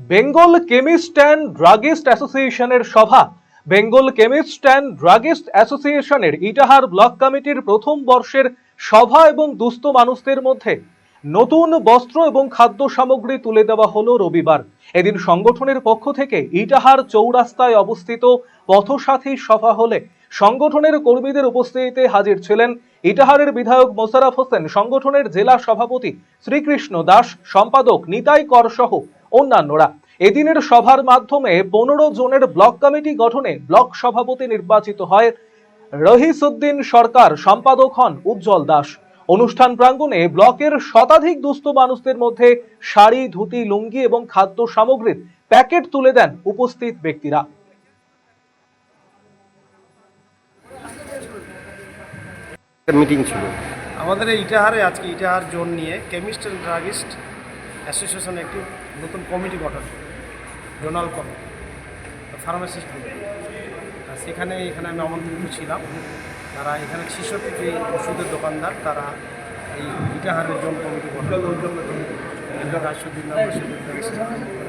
Bengal chemist and druggist অ্যাসোসিয়েশনের সভা। Bengal chemist and druggist অ্যাসোসিয়েশনের ইটাহার ব্লক কমিটির প্রথম বর্ষের সভা এবং দুস্থ মানুষদের মধ্যে নতুন বস্ত্র এবং খাদ্য সামগ্রী তুলে দেওয়া হলো রবিবার। এদিন সংগঠনের পক্ষ থেকে ইটাহার চৌরাস্তায় অবস্থিত পথসাথী সভা হলে সংগঠনের কর্মীদের উপস্থিতিতে হাজির ছিলেন ইটাহারের বিধায়ক মোশারফ হোসেন, সংগঠনের জেলা সভাপতি শ্রীকৃষ্ণ দাস, সম্পাদক নিতাই কর সহ অন্যান্যরা। এদিনের সভার মাধ্যমে পনেরো জনের ব্লক কমিটি গঠনে ব্লক সভাপতি নির্বাচিত হয় রহিসুদ্দিন সরকার সম্পাদক হন উজ্জ্বল দাস। অনুষ্ঠান প্রাঙ্গণে ব্লকের শতাধিক দুস্থ মানুষদের মধ্যে শাড়ি ধুতি লুঙ্গি এবং খাদ্য সামগ্রীর প্যাকেট তুলে দেন উপস্থিত ব্যক্তিরা। মিটিং ছিল। আমাদের এই ইটাহারে আজকে ইটাহার জোন নিয়ে কেমিস্ট অ্যান্ড ড্রাগিস্ট অ্যাসোসিয়েশন একটি নতুন কমিটি গঠন, জোনাল কমিটি, ফার্মাসিস্ট আর সেখানে এখানে আমি আমন্ত্রিত ছিলাম। তারা এখানে ছিষট্টি যে ওষুধের দোকানদার, তারা এই ইটাহারের জোন কমিটি গঠন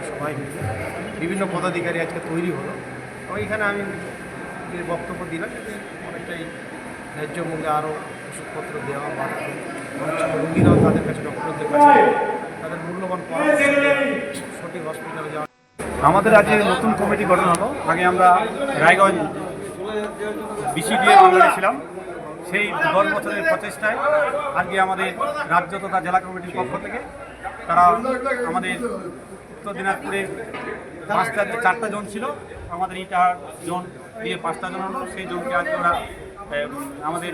সবাই মিলে বিভিন্ন পদাধিকারী আজকে তৈরি হলো। এবং এখানে আমি যে বক্তব্য দিলাম যে অনেকটাই ন্যায্য মূল্যে আরও ওষুধপত্র দেওয়া বা রুগীরাও তাদের কাছে, ডক্টরদের কাছে তাদের মূল্যবান পরামর্শ দেওয়া, আমাদের আজকে নতুন কমিটি গঠন হলো। আগে আমরা রায়গঞ্জ বিসিডিএ বাংলায় ছিলাম। সেই দশ বছরের প্রচেষ্টায় আজকে আমাদের রাজ্য তথা জেলা কমিটির পক্ষ থেকে তারা আমাদের উত্তর দিনাজপুরে পাঁচটা চারটা জন ছিল। আমাদের ইটাহার জোন দিয়ে পাঁচটা জন হলো। সেই জনকে আজকে এম, আমাদের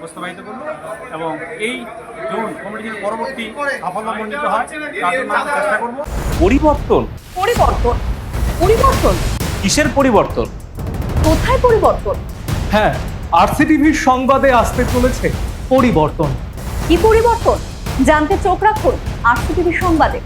প্রস্তাবিত করল এবং এই জোন কমিটির পরবর্তী সাফল্যমণ্ডিত হয় তার জন্য আমরা চেষ্টা করব। পরিবর্তন। পরিবর্তন। পরিবর্তন। কিসের পরিবর্তন? কোথায় পরিবর্তন? হ্যাঁ আরসিটিভির সংবাদে আসতে চলেছে পরিবর্তন। কি পরিবর্তন? জানতে চোখ রাখুন আরসিটিভি সংবাদে।